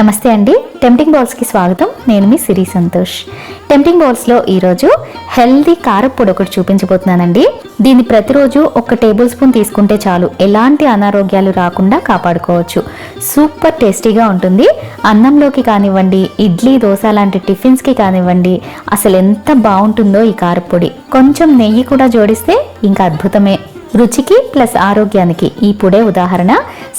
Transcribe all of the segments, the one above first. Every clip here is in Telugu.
నమస్తే అండి. టెంప్టింగ్ బౌల్స్కి స్వాగతం. నేను మీ సిరి సంతోష్. టెంప్టింగ్ బౌల్స్లో ఈరోజు హెల్దీ కారప్పొడి ఒకటి చూపించబోతున్నానండి. దీన్ని ప్రతిరోజు ఒక టేబుల్ స్పూన్ తీసుకుంటే చాలు. ఎలాంటి అనారోగ్యాలు రాకుండా కాపాడుకోవచ్చు. సూపర్ టేస్టీగా ఉంటుంది. అన్నంలోకి కానివ్వండి ఇడ్లీ దోశ లాంటి టిఫిన్స్కి కానివ్వండి అసలు ఎంత బాగుంటుందో ఈ కారప్పొడి కొంచెం నెయ్యి కూడా జోడిస్తే ఇంకా అద్భుతమే. రుచికి ప్లస్ ఆరోగ్యానికి ఈ పొడే ఉదాహరణ.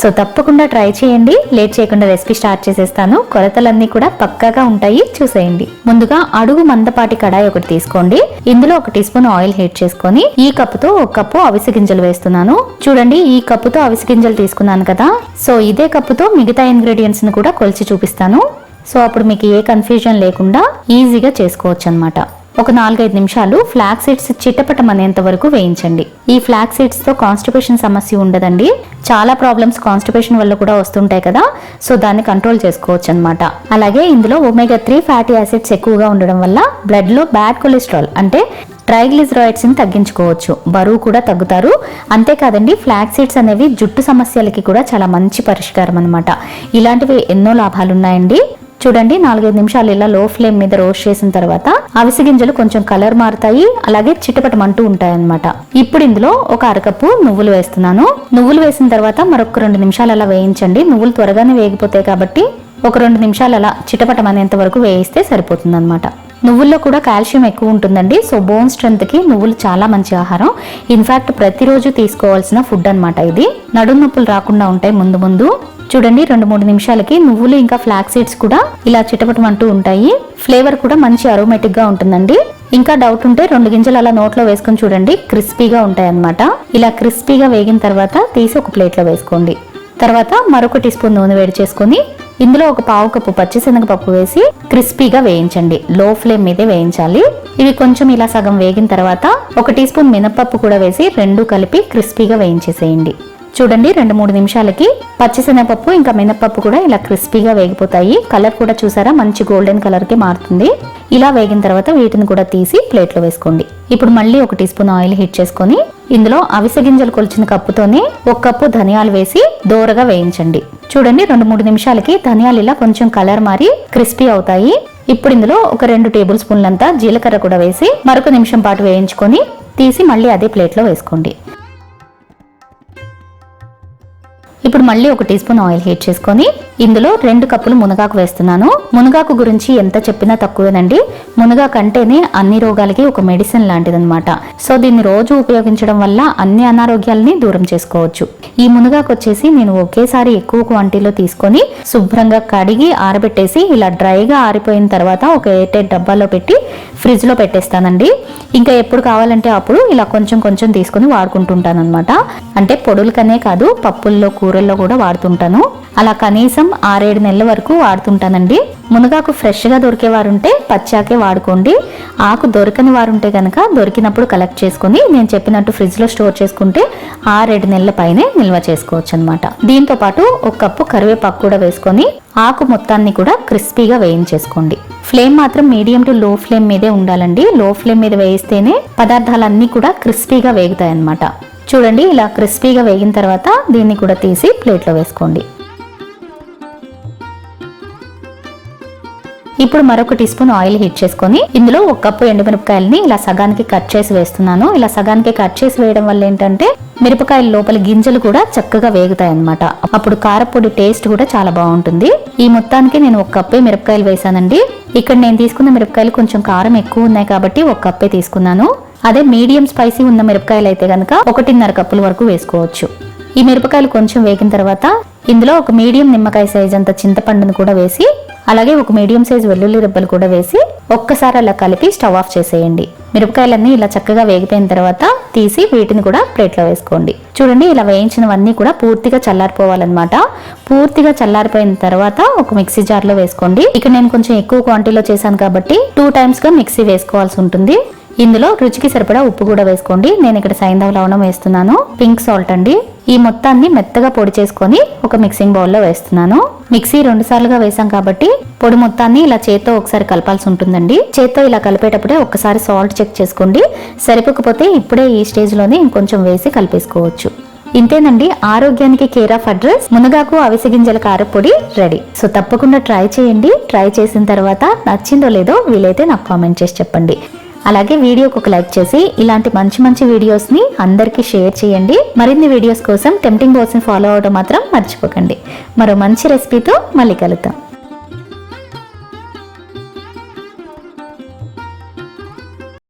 సో తప్పకుండా ట్రై చేయండి. లేట్ చేయకుండా రెసిపీ స్టార్ట్ చేసేస్తాను. కొలతలన్నీ కూడా పక్కాగా ఉంటాయి. చూసేయండి. ముందుగా అడుగు మందపాటి కడాయి ఒకటి తీసుకోండి. ఇందులో ఒక టీ స్పూన్ ఆయిల్ హీట్ చేసుకొని ఈ కప్పుతో ఒక కప్పు అవిసె గింజలు వేస్తున్నాను. చూడండి ఈ కప్పుతో అవిసె గింజలు తీసుకున్నాను కదా. సో ఇదే కప్పుతో మిగతా ఇంగ్రీడియంట్స్ను కూడా కొలిచి చూపిస్తాను. సో అప్పుడు మీకు ఏ కన్ఫ్యూజన్ లేకుండా ఈజీగా చేసుకోవచ్చు అనమాట ఒక నాలుగైదు నిమిషాలు ఫ్లాక్ సీడ్స్ చిట్టపటమనేంత వరకు వేయించండి. ఈ ఫ్లాక్ సీడ్స్తో కాన్స్టిపేషన్ సమస్య ఉండదండి. చాలా ప్రాబ్లమ్స్ కాన్స్టిపేషన్ వల్ల కూడా వస్తుంటాయి కదా. సో దాన్ని కంట్రోల్ చేసుకోవచ్చు అనమాట అలాగే ఇందులో ఒమేగా త్రీ ఫ్యాటీ యాసిడ్స్ ఎక్కువగా ఉండడం వల్ల బ్లడ్లో బ్యాడ్ కొలెస్ట్రాల్ అంటే ట్రైగ్లిజరాయిడ్స్ని తగ్గించుకోవచ్చు. బరువు కూడా తగ్గుతారు. అంతేకాదండి ఫ్లాక్ సీడ్స్ అనేవి జుట్టు సమస్యలకి కూడా చాలా మంచి పరిష్కారం అనమాట ఇలాంటివి ఎన్నో లాభాలు ఉన్నాయండి చూడండి నాలుగైదు నిమిషాలు ఇలా లో ఫ్లేమ్ మీద రోస్ట్ చేసిన తర్వాత అవిసె గింజలు కొంచెం కలర్ మారుతాయి అలాగే చిటపటమంటూ ఉంటాయి అనమాట ఇప్పుడు ఇందులో ఒక అరకప్పు నువ్వులు వేస్తున్నాను. నువ్వులు వేసిన తర్వాత మరొక రెండు నిమిషాలు అలా వేయించండి. నువ్వులు త్వరగానే వేగిపోతాయి కాబట్టి ఒక రెండు నిమిషాలు అలా చిటపటమనేంత వరకు వేయిస్తే సరిపోతుంది అనమాట నువ్వుల్లో కూడా కాల్షియం ఎక్కువ ఉంటుందండి. సో బోన్ స్ట్రెంత్కి నువ్వులు చాలా మంచి ఆహారం. ఇన్ఫాక్ట్ ప్రతిరోజు తీసుకోవాల్సిన ఫుడ్ అనమాట ఇది. నడుము నొప్పులు రాకుండా ఉంటాయి ముందు ముందు. చూడండి రెండు మూడు నిమిషాలకి నువ్వులు ఇంకా ఫ్లాక్ సీడ్స్ కూడా ఇలా చిటపటమంటూ ఉంటాయి. ఫ్లేవర్ కూడా మంచి అరోమేటిక్గా ఉంటుందండి. ఇంకా డౌట్ ఉంటే రెండు గింజలు అలా నోట్లో వేసుకొని చూడండి క్రిస్పీగా ఉంటాయి అనమాట ఇలా క్రిస్పీగా వేగిన తర్వాత తీసి ఒక ప్లేట్లో వేసుకోండి. తర్వాత మరొక టీ స్పూన్ నూనె వేడి చేసుకుని ఇందులో ఒక పావు కప్పు పచ్చిశనగపప్పు వేసి క్రిస్పీగా వేయించండి. లో ఫ్లేమ్ మీదే వేయించాలి. ఇవి కొంచెం ఇలా సగం వేగిన తర్వాత ఒక టీ స్పూన్ మినపప్పు కూడా వేసి రెండు కలిపి క్రిస్పీగా వేయించేసేయండి. చూడండి రెండు మూడు నిమిషాలకి పచ్చిశనగపప్పు ఇంకా మినపప్పు కూడా ఇలా క్రిస్పీగా వేగిపోతాయి. కలర్ కూడా చూసారా? మంచి గోల్డెన్ కలర్కి మారుతుంది. ఇలా వేగిన తర్వాత వీటిని కూడా తీసి ప్లేట్లో వేసుకోండి. ఇప్పుడు మళ్ళీ ఒక టీ స్పూన్ ఆయిల్ హీట్ చేసుకొని ఇందులో అవిసె గింజలు కొలిచిన కప్పుతోనే ఒక కప్పు ధనియాలు వేసి దోరగా వేయించండి. చూడండి రెండు మూడు నిమిషాలకి ధనియాలు ఇలా కొంచెం కలర్ మారి క్రిస్పీ అవుతాయి. ఇప్పుడు ఇందులో ఒక రెండు టేబుల్ స్పూన్లంతా జీలకర్ర కూడా వేసి మరొక నిమిషం పాటు వేయించుకొని తీసి మళ్ళీ అదే ప్లేట్లో వేసుకోండి. ఇప్పుడు మళ్ళీ ఒక టీ స్పూన్ ఆయిల్ హీట్ చేసుకొని ఇందులో రెండు కప్పులు మునగాకు వేస్తున్నాను. మునగాకు గురించి ఎంత చెప్పినా తక్కువేనండి. మునగాకు అంటేనే అన్ని రోగాలకి ఒక మెడిసిన్ లాంటిదన్నమాట. సో దీన్ని రోజు ఉపయోగించడం వల్ల అన్ని అనారోగ్యాలని దూరం చేసుకోవచ్చు. ఈ మునగాకు వచ్చేసి నేను ఒకేసారి ఎక్కువ క్వాంటిటీలో తీసుకొని శుభ్రంగా కడిగి ఆరబెట్టేసి ఇలా డ్రైగా ఆరిపోయిన తర్వాత ఒక ఎయిటెడ్ డబ్బాలో పెట్టి ఫ్రిడ్జ్లో పెట్టేస్తానండి. ఇంకా ఎప్పుడు కావాలంటే అప్పుడు ఇలా కొంచెం కొంచెం తీసుకొని వాడుకుంటుంటాను అనమాట అంటే పొడులకనే కాదు పప్పుల్లో కూడా కూరల్లో కూడా వాడుతుంటాను. అలా కనీసం ఆరేడు నెలల వరకు వాడుతుంటానండి. మునగాకు ఫ్రెష్గా దొరికే వారుంటే పచ్చాకే వాడుకోండి. ఆకు దొరకని వారుంటే కనుక దొరికినప్పుడు కలెక్ట్ చేసుకుని నేను చెప్పినట్టు ఫ్రిడ్జ్లో స్టోర్ చేసుకుంటే ఆరేడు నెలల పైనే నిల్వ చేసుకోవచ్చు అనమాట దీంతో పాటు ఒక కప్పు కరివేపాకు కూడా వేసుకొని ఆకు మొత్తాన్ని కూడా క్రిస్పీగా వేయించేసుకోండి. ఫ్లేమ్ మాత్రం మీడియం టు లో ఫ్లేమ్ మీదే ఉండాలండి. లో ఫ్లేమ్ మీద వేయిస్తేనే పదార్థాలన్నీ కూడా క్రిస్పీగా వేగుతాయి అన్నమాట చూడండి ఇలా క్రిస్పీగా వేగిన తర్వాత దీన్ని కూడా తీసి ప్లేట్లో వేసుకోండి. ఇప్పుడు మరొక టీ స్పూన్ ఆయిల్ హీట్ చేసుకొని ఇందులో ఒక కప్పు ఎండుమిరపకాయలని ఇలా సగానికి కట్ చేసి వేస్తున్నాను. ఇలా సగానికి కట్ చేసి వేయడం వల్ల ఏంటంటే మిరపకాయల లోపల గింజలు కూడా చక్కగా వేగుతాయి అనమాట అప్పుడు కారపొడి టేస్ట్ కూడా చాలా బాగుంటుంది. ఈ మొత్తానికి నేను ఒక కప్పే మిరపకాయలు వేసానండి ఇక్కడ నేను తీసుకున్న మిరపకాయలు కొంచెం కారం ఎక్కువ ఉన్నాయి కాబట్టి ఒక కప్పే తీసుకున్నాను. అదే మీడియం స్పైసీ ఉన్న మిరపకాయలు అయితే కనుక ఒకటిన్నర కప్పుల వరకు వేసుకోవచ్చు. ఈ మిరపకాయలు కొంచెం వేగిన తర్వాత ఇందులో ఒక మీడియం నిమ్మకాయ సైజ్ అంత చింతపండును కూడా వేసి అలాగే ఒక మీడియం సైజ్ వెల్లుల్లి రెబ్బలు కూడా వేసి ఒక్కసారి అలా కలిపి స్టవ్ ఆఫ్ చేసేయండి. మిరపకాయలన్నీ ఇలా చక్కగా వేగిపోయిన తర్వాత తీసి వీటిని కూడా ప్లేట్లో వేసుకోండి. చూడండి ఇలా వేయించినవన్నీ కూడా పూర్తిగా చల్లారిపోవాలన్నమాట. పూర్తిగా చల్లారిపోయిన తర్వాత ఒక మిక్సీ జార్లో వేసుకోండి. ఇక్కడ నేను కొంచెం ఎక్కువ క్వాంటిటీలో చేశాను కాబట్టి టూ టైమ్స్గా మిక్సీ వేసుకోవాల్సి ఉంటుంది. ఇందులో రుచికి సరిపడా ఉప్పు కూడా వేసుకోండి. నేను ఇక్కడ సైంధవ లవణం వేస్తున్నాను. పింక్ సాల్ట్ అండి. ఈ మొత్తాన్ని మెత్తగా పొడి చేసుకొని ఒక మిక్సింగ్ బౌల్లో వేస్తున్నాను. మిక్సీ రెండు సార్లుగా వేసాం కాబట్టి పొడి మొత్తాన్ని ఇలా చేత్తో ఒకసారి కలపాల్సి ఉంటుందండి. చేత్తో ఇలా కలిపేటప్పుడే ఒక్కసారి సాల్ట్ చెక్ చేసుకోండి. సరిపోకపోతే ఇప్పుడే ఈ స్టేజ్లోనే ఇంకొంచెం వేసి కలిపేసుకోవచ్చు. ఇంతేనండి. ఆరోగ్యానికి కేర్ ఆఫ్ అడ్రస్. మునగాకు అవిసె గింజల కారపొడి రెడీ. సో తప్పకుండా ట్రై చేయండి. ట్రై చేసిన తర్వాత నచ్చిందో లేదో వీలైతే నాకు కామెంట్ చేసి చెప్పండి. అలాగే వీడియోకి ఒక లైక్ చేసి ఇలాంటి మంచి మంచి వీడియోస్ని అందరికీ షేర్ చేయండి. మరిన్ని వీడియోస్ కోసం టెంప్టింగ్ బోర్స్ని ఫాలో అవడం మాత్రం మర్చిపోకండి. మరో మంచి రెసిపీతో మళ్ళీ కలుద్దాం.